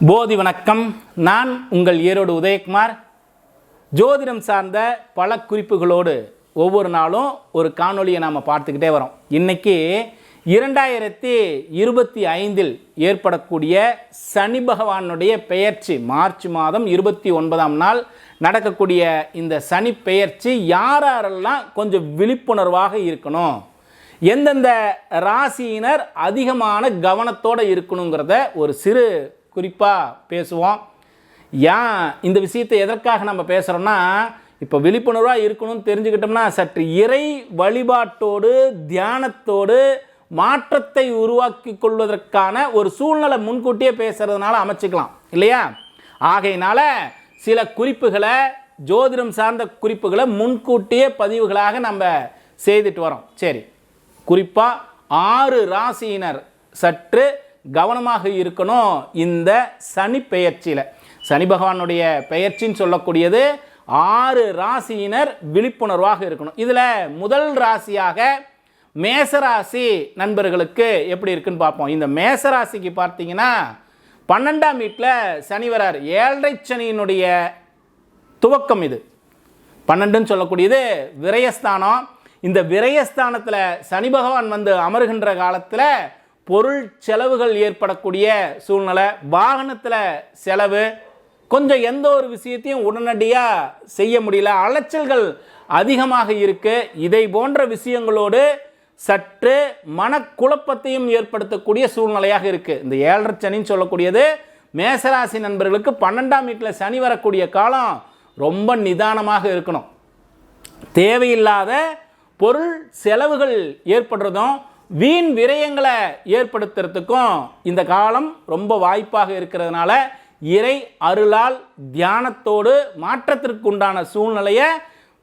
போதி வணக்கம். நான் உங்கள் ஈரோடு உதயகுமார். ஜோதிடம் சார்ந்த பல குறிப்புகளோடு ஒவ்வொரு நாளும் ஒரு காணொலியை நாம் பார்த்துக்கிட்டே வரோம். இன்னைக்கு இரண்டாயிரத்தி இருபத்தி ஐந்தில் ஏற்படக்கூடிய சனி பகவானுடைய பெயர்ச்சி மார்ச் மாதம் இருபத்தி ஒன்பதாம் நாள் நடக்கக்கூடிய இந்த சனி பெயர்ச்சி யாரெல்லாம் கொஞ்சம் விழிப்புணர்வாக இருக்கணும்? எந்தெந்த ராசியினர் அதிகமான கவனத்தோடு இருக்கணுங்கிறத ஒரு சிறு குறிப்பாக பேசுவோம். ஏன் இந்த விஷயத்தை எதற்காக நம்ம பேசுகிறோம்னா இப்போ விழிப்புணர்வாக இருக்கணும்னு தெரிஞ்சுக்கிட்டோம்னா சற்று இறை வழிபாட்டோடு தியானத்தோடு மாற்றத்தை உருவாக்கி கொள்வதற்கான ஒரு சூழ்நிலை முன்கூட்டியே பேசுகிறதுனால அமைச்சிக்கலாம். இல்லையா? ஆகையினால சில குறிப்புகளை ஜோதிடம் சார்ந்த குறிப்புகளை முன்கூட்டியே பதிவுகளாக நம்ம செய்துட்டு வரோம். சரி. குறிப்பாக ஆறு ராசியினர் சற்று கவனமாக இருக்கணும் இந்த சனி பெயர்ச்சியில். சனி பகவானுடைய பெயர்ச்சின்னு சொல்லக்கூடியது ஆறு ராசியினர் விழிப்புணர்வாக இருக்கணும். இதில் முதல் ராசியாக மேசராசி நண்பர்களுக்கு எப்படி இருக்குன்னு பார்ப்போம். இந்த மேசராசிக்கு பார்த்தீங்கன்னா பன்னெண்டாம் வீட்டில் சனி வரார். ஏழரை சனியினுடைய துவக்கம் இது. பன்னெண்டுன்னு சொல்லக்கூடியது விரயஸ்தானம். இந்த விரயஸ்தானத்தில் சனி பகவான் வந்து அமருகின்ற காலத்தில் பொருள் செலவுகள் ஏற்படக்கூடிய சூழ்நிலை வாகனத்தில் செலவு கொஞ்சம் எந்த ஒரு விஷயத்தையும் உடனடியாக செய்ய முடியல அலைச்சல்கள் அதிகமாக இருக்குது இதை போன்ற விஷயங்களோடு சற்று மனக்குழப்பத்தையும் ஏற்படுத்தக்கூடிய சூழ்நிலையாக இருக்குது இந்த ஏழரை சனின்னு சொல்லக்கூடியது மேசராசி நண்பர்களுக்கு பன்னெண்டாம் வீட்டில் சனி வரக்கூடிய காலம் ரொம்ப நிதானமாக இருக்கணும். தேவையில்லாத பொருள் செலவுகள் ஏற்படுறதும் வீண் விரயங்களை ஏற்படுத்துறதுக்கும் இந்த காலம் ரொம்ப வாய்ப்பாக இருக்கிறதுனால இறை அருளால் தியானத்தோடு மாற்றத்திற்கு உண்டான சூழ்நிலையை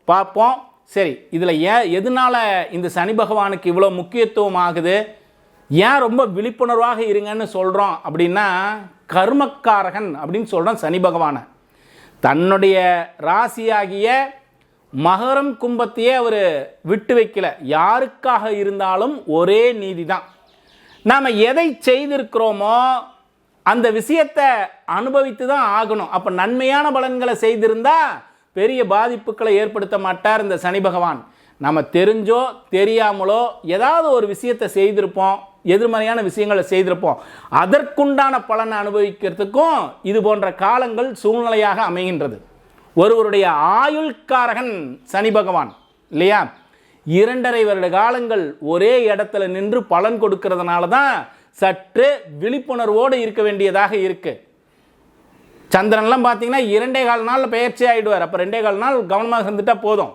பார்ப்போம். சரி இதில் ஏன் எதனால இந்த சனி பகவானுக்கு இவ்வளோ முக்கியத்துவம் ஆகுது? ஏன் ரொம்ப விழிப்புணர்வாக இருங்கன்னு சொல்கிறோம் அப்படின்னா கர்மக்காரகன் அப்படின்னு சொல்கிறோம் சனி பகவானை. தன்னுடைய ராசியாகிய மகரம் கும்பத்தையே அவர் விட்டு வைக்கல. யாருக்காக இருந்தாலும் ஒரே நீதி தான் நாம் எதை செய்திருக்கிறோமோ அந்த விஷயத்தை அனுபவித்து தான் ஆகணும். அப்போ நன்மையான பலன்களை செய்திருந்தா பெரிய பாதிப்புகளை ஏற்படுத்த மாட்டார் இந்த சனி பகவான். நம்ம தெரிஞ்சோ தெரியாமலோ ஏதாவது ஒரு விஷயத்தை செய்திருப்போம் எதிர்மறையான விஷயங்களை செய்திருப்போம். அதற்குண்டான பலனை அனுபவிக்கிறதுக்கும் இது போன்ற காலங்கள் சூழ்நிலையாக அமைகின்றது. ஒருவருடைய ஆயுள்காரகன் சனி பகவான் இல்லையா? இரண்டரை வருட காலங்கள் ஒரே இடத்துல நின்று பலன் கொடுக்கறதுனால தான் சற்று விழிப்புணர்வோடு இருக்க வேண்டியதாக இருக்கு. சந்திரன்லாம் பார்த்தீங்கன்னா இரண்டே கால் நாளில் பயிற்சி ஆகிடுவார் அப்போ ரெண்டே கால் நாள் கவனமாக இருந்துட்டா போதும்.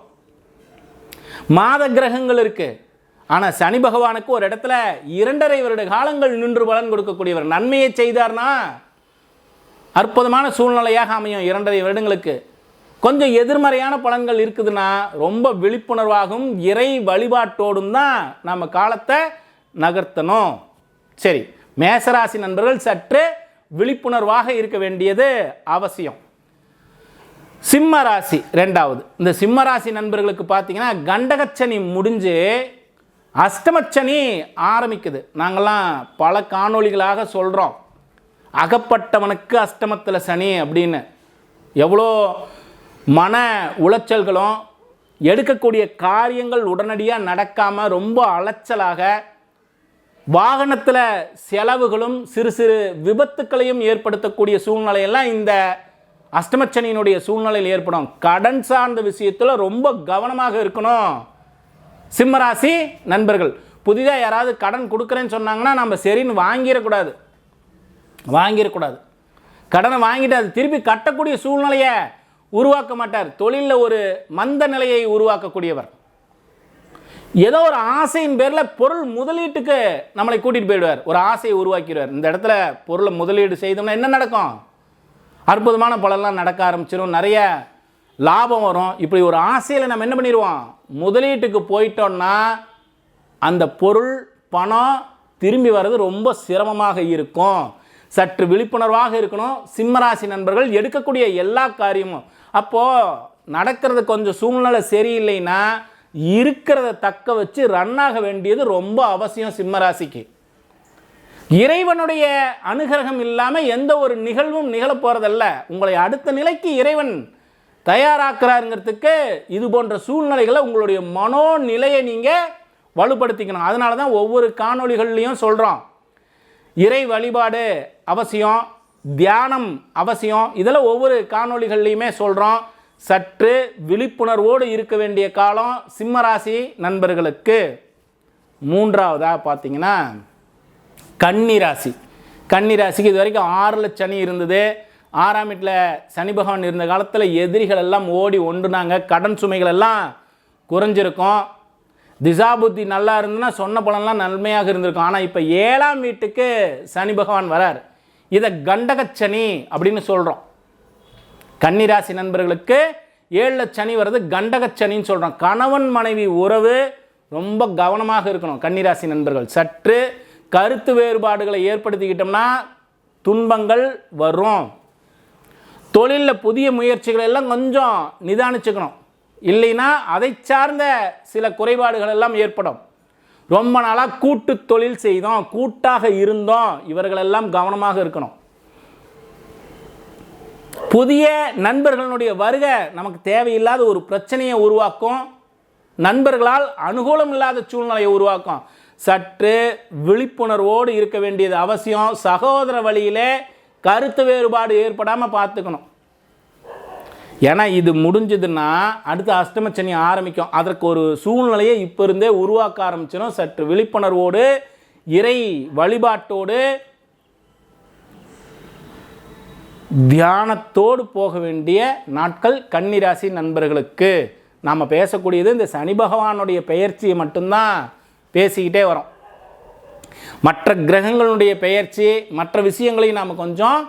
மாத கிரகங்கள் இருக்கு. ஆனால் சனி பகவானுக்கு ஒரு இடத்துல இரண்டரை வருட காலங்கள் நின்று பலன் கொடுக்கக்கூடியவர் நன்மையை செய்தார்னா அற்புதமான சூழ்நிலையாக அமையும் இரண்டரை வருடங்களுக்கு. கொஞ்சம் எதிர்மறையான பலன்கள் இருக்குதுன்னா ரொம்ப விழிப்புணர்வாகவும் இறை வழிபாட்டோடும் தான் நம்ம காலத்தை நகர்த்தணும். சரி மேசராசி நண்பர்கள் சற்று விழிப்புணர்வாக இருக்க வேண்டியது அவசியம். சிம்ம ராசி ரெண்டாவது. இந்த சிம்ம ராசி நண்பர்களுக்கு பார்த்தீங்கன்னா கண்டகச்சனி முடிஞ்சு அஷ்டமச்சனி ஆரம்பிக்குது. நாங்கள்லாம் பல காணொளிகளாக சொல்கிறோம் அகப்பட்டவனுக்கு அஷ்டமத்தில் சனி அப்படின்னு. எவ்வளோ மன உளைச்சல்களும் எடுக்கக்கூடிய காரியங்கள் உடனடியாக நடக்காமல் ரொம்ப அலைச்சலாக வாகனத்தில் செலவுகளும் சிறு சிறு விபத்துக்களையும் ஏற்படுத்தக்கூடிய சூழ்நிலையெல்லாம் இந்த அஷ்டமச்சனியினுடைய சூழ்நிலையில் ஏற்படும். கடன் சார்ந்த விஷயத்தில் ரொம்ப கவனமாக இருக்கணும். சிம்மராசி நண்பர்கள் புதிதாக யாராவது கடன் கொடுக்குறேன்னு சொன்னாங்கன்னா நம்ம சரின்னு வாங்கிடக்கூடாது. வாங்கிடக்கூடாது. கடனை வாங்கிட்டு அது திருப்பி கட்டக்கூடிய சூழ்நிலையை உருவாக்க மாட்டார். தொழிலில் ஒரு மந்த நிலையை உருவாக்கக்கூடியவர். ஏதோ ஒரு ஆசையின் பேரில் பொருள் முதலீட்டுக்கு நம்மளை கூட்டிகிட்டு போயிடுவார். ஒரு ஆசையை உருவாக்கிடுவார். இந்த இடத்துல பொருளை முதலீடு செய்தோம்னா என்ன நடக்கும்? அற்புதமான பலன்லாம் நடக்க ஆரம்பிச்சிடும் நிறைய லாபம் வரும். இப்படி ஒரு ஆசையில் நம்ம என்ன பண்ணிடுவோம்? முதலீட்டுக்கு போயிட்டோம்னா அந்த பொருள் பணம் திரும்பி வர்றது ரொம்ப சிரமமாக இருக்கும். சற்று விழிப்புணர்வாக இருக்கணும். சிம்மராசி நண்பர்கள் எடுக்கக்கூடிய எல்லா காரியமும். அப்போது நடக்கிறது கொஞ்சம் சூழ்நிலை சரியில்லைன்னா இருக்கிறத தக்க வச்சு ரன் ஆக வேண்டியது ரொம்ப அவசியம் சிம்மராசிக்கு இறைவனுடைய அனுகிரகம் இல்லாமல் எந்த ஒரு நிகழ்வும் நிகழப் போகிறதல்ல உங்களை அடுத்த நிலைக்கு இறைவன் தயாராக்குறாருங்கிறதுக்கு இது போன்ற சூழ்நிலைகளை உங்களுடைய மனோநிலையை நீங்கள் வலுப்படுத்திக்கணும். அதனால தான் ஒவ்வொரு காணொளிகள்லையும் சொல்கிறோம் இறை வழிபாடு அவசியம். தியானம் அவசியம். இதில் ஒவ்வொரு காணொளிகள்லையுமே சொல்கிறோம் சற்று விழிப்புணர்வோடு இருக்க வேண்டிய காலம் சிம்மராசி நண்பர்களுக்கு. மூன்றாவதாக பார்த்தீங்கன்னா கன்னிராசி. கன்னிராசிக்கு இது வரைக்கும் ஆறில் சனி இருந்தது. ஆறாம் வீட்டில் சனி பகவான் இருந்த காலத்தில் எதிரிகள் எல்லாம் ஓடி ஒன்றுனாங்க கடன் சுமைகள் எல்லாம் குறைஞ்சிருக்கும். திசாபுத்தி நல்லா இருந்ததுன்னா சொன்ன பலன்லாம் நன்மையாக இருந்திருக்கும். ஆனால் இப்போ ஏழாம் வீட்டுக்கு சனி பகவான் வரார். இதை கண்டகச்சனி அப்படின்னு சொல்கிறோம் கன்னிராசி நண்பர்களுக்கு ஏழில் சனி வர்றது கண்டகச்சனின்னு சொல்கிறோம் கணவன் மனைவி உறவு ரொம்ப கவனமாக இருக்கணும் கன்னிராசி நண்பர்கள். சற்று கருத்து வேறுபாடுகளை ஏற்படுத்திக்கிட்டோம்னா துன்பங்கள் வரும். தொழிலில் புதிய முயற்சிகள் எல்லாம் கொஞ்சம் நிதானிச்சுக்கணும். இல்லைன்னா அதை சார்ந்த சில குறைபாடுகள் எல்லாம் ஏற்படும். ரொம்ப நாளாக கூட்டு தொழில் செய்தோம் கூட்டாக இருந்தோம். இவர்களெல்லாம் கவனமாக இருக்கணும். புதிய நண்பர்களுடைய வருகை நமக்கு தேவையில்லாத ஒரு பிரச்சனையை உருவாக்கும். நண்பர்களால் அனுகூலம் இல்லாத சூழ்நிலையை உருவாக்கும். சற்று விழிப்புணர்வோடு இருக்க வேண்டியது அவசியம். சகோதர வழியிலே கருத்து வேறுபாடு ஏற்படாமல் பார்த்துக்கணும். ஏன்னா இது முடிஞ்சதுன்னா அடுத்து அஷ்டமச்சனி ஆரம்பிக்கும். அதற்கு ஒரு சூழ்நிலையை இப்போ இருந்தே உருவாக்க ஆரம்பிச்சிடும் சற்று விழிப்புணர்வோடு இறை வழிபாட்டோடு தியானத்தோடு போக வேண்டிய நாட்கள் கன்னிராசி நண்பர்களுக்கு. நாம் பேசக்கூடியது இந்த சனி பகவானுடைய பெயர்ச்சியை மட்டும்தான் பேசிக்கிட்டே வரோம். மற்ற கிரகங்களுடைய பெயர்ச்சி மற்ற விஷயங்களையும் நாம் கொஞ்சம்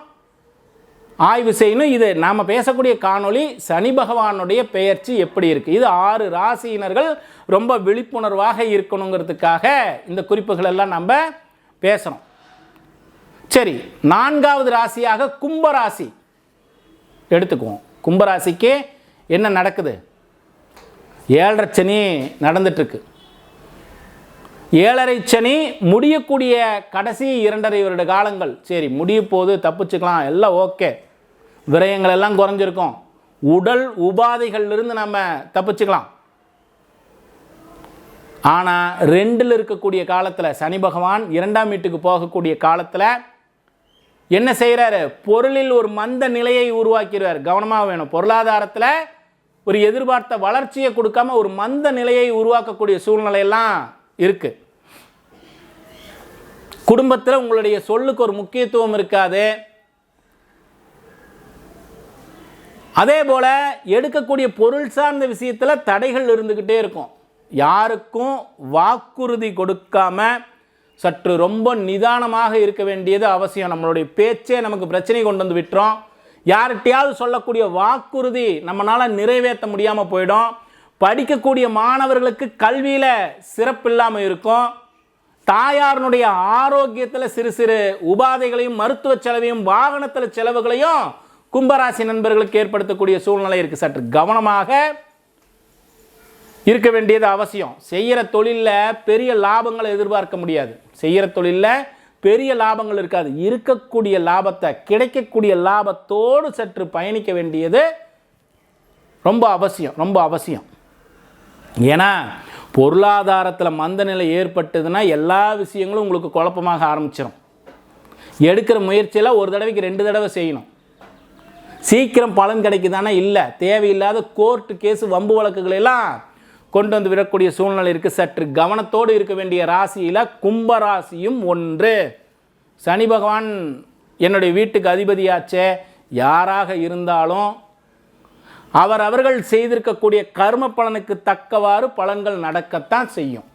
ஆய்வு செய்யணும். இது நாம் பேசக்கூடிய காணொளி சனி பகவானுடைய பெயர்ச்சி எப்படி இருக்குது இது ஆறு ராசியினர்கள் ரொம்ப விழிப்புணர்வாக இருக்கணுங்கிறதுக்காக இந்த குறிப்புகள் எல்லாம் நம்ம பேசுகிறோம் சரி நான்காவது ராசியாக கும்பராசி எடுத்துக்குவோம். கும்பராசிக்கு என்ன நடக்குது? ஏழரை சனி நடந்துட்டுருக்கு ஏழரை சனி முடியக்கூடிய கடைசி இரண்டரை வருட காலங்கள். சரி முடிய போது தப்பிச்சுக்கலாம் எல்லாம் ஓகே. விரயங்கள் எல்லாம் குறைஞ்சிருக்கும். உடல் உபாதைகள்லேருந்து நம்ம தப்பிச்சுக்கலாம். ஆனால் ரெண்டில் இருக்கக்கூடிய காலத்தில் சனி பகவான் இரண்டாம் வீட்டுக்கு போகக்கூடிய காலத்தில் என்ன செய்கிறாரு பொருளில் ஒரு மந்த நிலையை உருவாக்கிடுவார். கவனமாக வேணும். பொருளாதாரத்தில் ஒரு எதிர்பார்த்த வளர்ச்சியை கொடுக்காம ஒரு மந்த நிலையை உருவாக்கக்கூடிய சூழ்நிலையெல்லாம் இருக்குது குடும்பத்தில் உங்களுடைய சொல்லுக்கு ஒரு முக்கியத்துவம் இருக்காது. அதே போல் எடுக்கக்கூடிய பொருள் சார்ந்த விஷயத்தில் தடைகள் இருந்துக்கிட்டே இருக்கும். யாருக்கும் வாக்குறுதி கொடுக்காம சற்று ரொம்ப நிதானமாக இருக்க வேண்டியது அவசியம். நம்மளுடைய பேச்சே நமக்கு பிரச்சனை கொண்டு வந்து விட்டுரும். யார்கிட்டையாவது சொல்லக்கூடிய வாக்குறுதி நம்மளால் நிறைவேற்ற முடியாமல் போயிடும். படிக்கக்கூடிய மாணவர்களுக்கு கல்வியில் சிறப்பு இல்லாமல் இருக்கும். தாயாரனுடைய ஆரோக்கியத்தில் சிறு சிறு உபாதைகளையும் மருத்துவ செலவையும் வாகனத்தில் செலவுகளையும் கும்பராசி நண்பர்களுக்கு ஏற்படுத்தக்கூடிய சூழ்நிலை இருக்குது சற்று கவனமாக இருக்க வேண்டியது அவசியம். செய்கிற தொழிலில் பெரிய லாபங்களை எதிர்பார்க்க முடியாது. செய்கிற தொழிலில் பெரிய லாபங்கள் இருக்காது. இருக்கக்கூடிய லாபத்தை கிடைக்கக்கூடிய லாபத்தோடு சற்று பயணிக்க வேண்டியது ரொம்ப அவசியம் ரொம்ப அவசியம். ஏன்னா பொருளாதாரத்தில் மந்த நிலை ஏற்பட்டதுன்னா எல்லா விஷயங்களும் உங்களுக்கு குழப்பமாக ஆரம்பிச்சிடும் எடுக்கிற முயற்சியில் ஒரு தடவைக்கு ரெண்டு தடவை செய்யணும். சீக்கிரம் பலன் கிடைக்குதானா? இல்லை. தேவையில்லாத கோர்ட்டு கேஸு வம்பு வழக்குகளெல்லாம் கொண்டு வந்து விடக்கூடிய சூழ்நிலை இருக்குது சற்று கவனத்தோடு இருக்க வேண்டிய ராசியில் கும்பராசியும் ஒன்று. சனி பகவான் என்னுடைய வீட்டுக்கு அதிபதியாச்சே. யாராக இருந்தாலும் அவர் அவர்கள் செய்திருக்கக்கூடிய கர்ம பலனுக்கு தக்கவாறு பலன்கள் நடக்கத்தான் செய்யும்.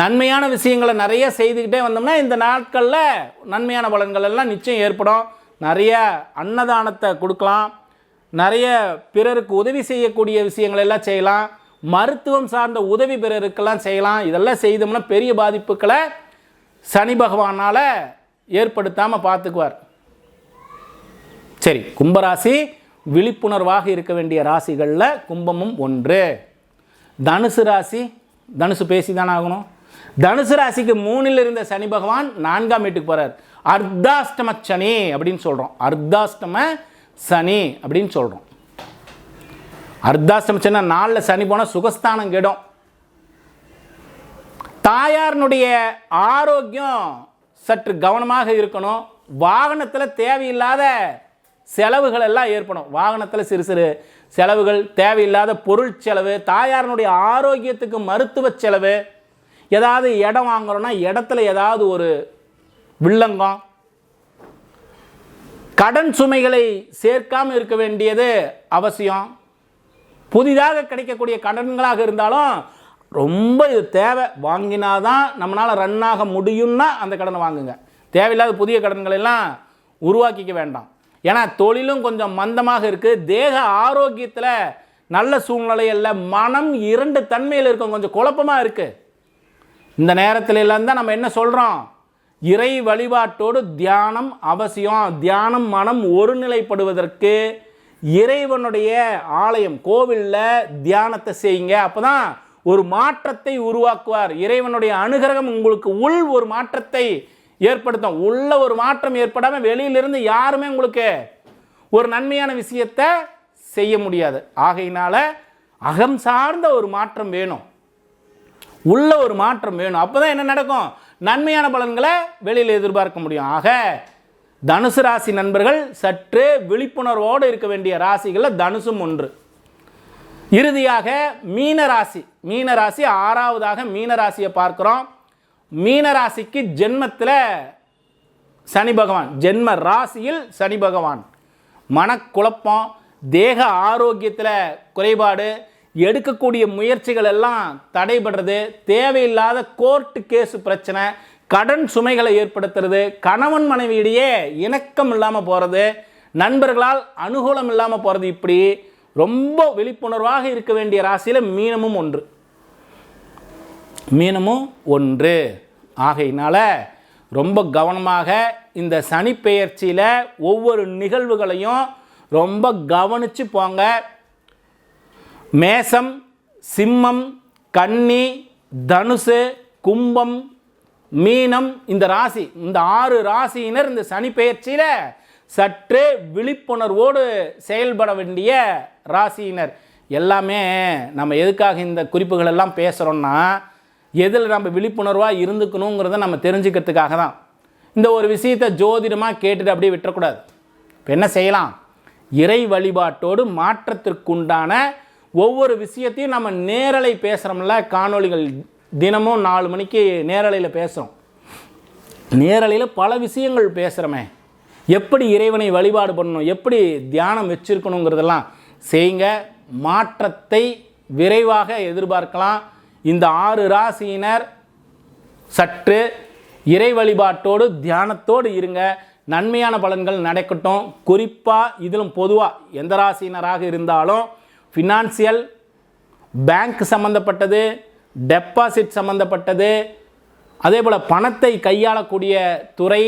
நன்மையான விஷயங்களை நிறைய செய்துக்கிட்டே வந்தோம்னா இந்த நாட்களில் நன்மையான பலன்கள் எல்லாம் நிச்சயம் ஏற்படும். நிறைய அன்னதானத்தை கொடுக்கலாம். நிறைய பிறருக்கு உதவி செய்யக்கூடிய விஷயங்கள் எல்லாம் செய்யலாம். மருத்துவம் சார்ந்த உதவி பிறருக்கெல்லாம் செய்யலாம். இதெல்லாம் செய்தோம்னா பெரிய பாதிப்புகளை சனி பகவானால் ஏற்படுத்தாமல் பார்த்துக்குவார். சரி கும்பராசி விழிப்புணர்வாக இருக்க வேண்டிய ராசிகளில் கும்பமும் ஒன்று. தனுசு ராசி தனுசு பேசி தானே ஆகணும். தனுசு ராசிக்கு மூணில் இருந்த சனி பகவான் நான்காம் வீட்டுக்கு போகிறார் அர்த்தாஷ்டம சனி அப்படின்னு சொல்கிறோம் அர்த்தாஷ்டம சனி அப்படின்னு சொல்கிறோம் அர்த்தாஷ்டம சனி நாளில் சனி போனால் சுகஸ்தானம் கெடும். தாயாரினுடைய ஆரோக்கியம் சற்று கவனமாக இருக்கணும். வாகனத்தில் தேவையில்லாத செலவுகள் எல்லாம் ஏற்படும். வாகனத்தில் சிறு சிறு செலவுகள் தேவையில்லாத பொருள் செலவு தாயாரினுடைய ஆரோக்கியத்துக்கு மருத்துவ செலவு ஏதாவது இடம் வாங்குறோன்னா இடத்துல ஏதாவது ஒரு வில்லங்கம். கடன் சுமைகளை சேர்க்காமல் இருக்க வேண்டியது அவசியம். புதிதாக கிடைக்கக்கூடிய கடன்களாக இருந்தாலும் ரொம்ப இது தேவை. வாங்கினாதான் நம்மளால் ரன் ஆக முடியும்னா அந்த கடனை வாங்குங்க. தேவையில்லாத புதிய கடன்களெல்லாம் உருவாக்கிக்க வேண்டாம். ஏன்னா தொழிலும் கொஞ்சம் மந்தமாக இருக்குது தேக ஆரோக்கியத்தில் நல்ல சூழ்நிலையில் மனம் இரண்டு தன்மையில் இருக்கும். கொஞ்சம் குழப்பமாக இருக்குது இந்த நேரத்துல எல்லாம் தான் நம்ம என்ன சொல்கிறோம் இறை வழிபாட்டோடு தியானம் அவசியம். தியானம் மனம் ஒருநிலைப்படுவதற்கு இறைவனுடைய ஆலயம் கோவிலில் தியானத்தை செய்யுங்க. அப்போ தான் ஒரு மாற்றத்தை உருவாக்குவார். இறைவனுடைய அனுகிரகம் உங்களுக்கு உள் ஒரு மாற்றத்தை ஏற்படுத்தும். உள்ள ஒரு மாற்றம் ஏற்படாமல் வெளியிலிருந்து யாருமே உங்களுக்கு ஒரு நன்மையான விஷயத்தை செய்ய முடியாது. ஆகையினால அகம் சார்ந்த ஒரு மாற்றம் வேணும். உள்ள ஒரு மாற்றம் வேணும். அப்போ தான் என்ன நடக்கும்? நன்மையான பலன்களை வெளியில் எதிர்பார்க்க முடியும். ஆக தனுசு ராசி நண்பர்கள் சற்று விழிப்புணர்வோடு இருக்க வேண்டிய ராசிகளில் தனுசும் ஒன்று. இறுதியாக மீன ராசி மீன ராசி ஆறாவதாக மீன ராசியை பார்க்குறோம். மீன ராசிக்கு ஜென்மத்தில் சனி பகவான். ஜென்ம ராசியில் சனி பகவான். மனக்குழப்பம் தேக ஆரோக்கியத்தில் குறைபாடு எடுக்கக்கூடிய முயற்சிகள் எல்லாம் தடைபடுறது தேவையில்லாத கோர்ட்டு கேஸு பிரச்சனை கடன் சுமைகளை ஏற்படுத்துறது கணவன் மனைவியிடையே இணக்கம் இல்லாமல் போகிறது நண்பர்களால் அனுகூலம் இல்லாமல் போகிறது இப்படி ரொம்ப விழிப்புணர்வாக இருக்க வேண்டிய ராசியில் மீனமும் ஒன்று. மீனமும் ஒன்று. ஆகையினால் ரொம்ப கவனமாக இந்த சனி பெயர்ச்சியில் ஒவ்வொரு நிகழ்வுகளையும் ரொம்ப கவனித்து போங்க. மேசம் சிம்மம் கன்னி தனுசு கும்பம் மீனம் இந்த ராசி இந்த ஆறு ராசியினர் இந்த சனி பெயர்ச்சியில் சற்று விழிப்புணர்வோடு செயல்பட வேண்டிய ராசியினர். எல்லாமே நம்ம எதுக்காக இந்த குறிப்புகள் எல்லாம் பேசுகிறோன்னா எதில் நம்ம விழிப்புணர்வாக இருந்துக்கணுங்கிறத நம்ம தெரிஞ்சுக்கிறதுக்காக தான். இந்த ஒரு விஷயத்தை ஜோதிடமாக கேட்டுட்டு அப்படியே விட்டுறக்கூடாது. இப்போ என்ன செய்யலாம்? இறை வழிபாட்டோடு மாற்றத்திற்குண்டான ஒவ்வொரு விஷயத்தையும் நம்ம நேரலை பேசுகிறோம்ல காணொளிகள் தினமும் நாலு மணிக்கு நேரலையில் பேசுகிறோம் நேரலையில் பல விஷயங்கள் பேசுகிறோமே எப்படி இறைவனை வழிபாடு பண்ணணும்? எப்படி தியானம் வச்சுருக்கணுங்கிறதெல்லாம் செய்யுங்க. மாற்றத்தை விரைவாக எதிர்பார்க்கலாம். இந்த ஆறு ராசியினர் சற்று இறை வழிபாட்டோடு தியானத்தோடு இருங்க. நன்மையான பலன்கள் நடக்கட்டும். குறிப்பாக இதிலும் பொதுவாக எந்த ராசியினராக இருந்தாலும் ஃபினான்சியல் பேங்க் சம்மந்தப்பட்டது டெபாசிட் சம்மந்தப்பட்டது அதே போல் பணத்தை கையாளக்கூடிய துறை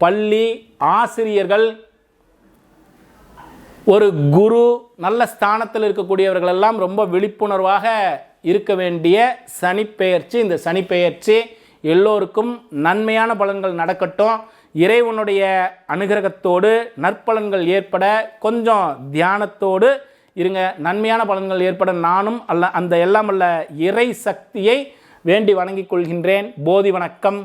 பள்ளி ஆசிரியர்கள் ஒரு குரு நல்ல ஸ்தானத்தில் இருக்கக்கூடியவர்கள் எல்லாம் ரொம்ப விழிப்புணர்வாக இருக்க வேண்டிய சனிப்பெயர்ச்சி இந்த சனிப்பெயர்ச்சி எல்லோருக்கும் நன்மையான பலன்கள் நடக்கட்டும். இறைவனுடைய அனுகிரகத்தோடு நற்பலன்கள் ஏற்பட கொஞ்சம் தியானத்தோடு இருங்க. நன்மையான பலன்கள் ஏற்பட நானும் அல்ல அந்த எல்லாம் அல்ல இறை சக்தியை வேண்டி வணங்கிக் கொள்கின்றேன். போதி வணக்கம்.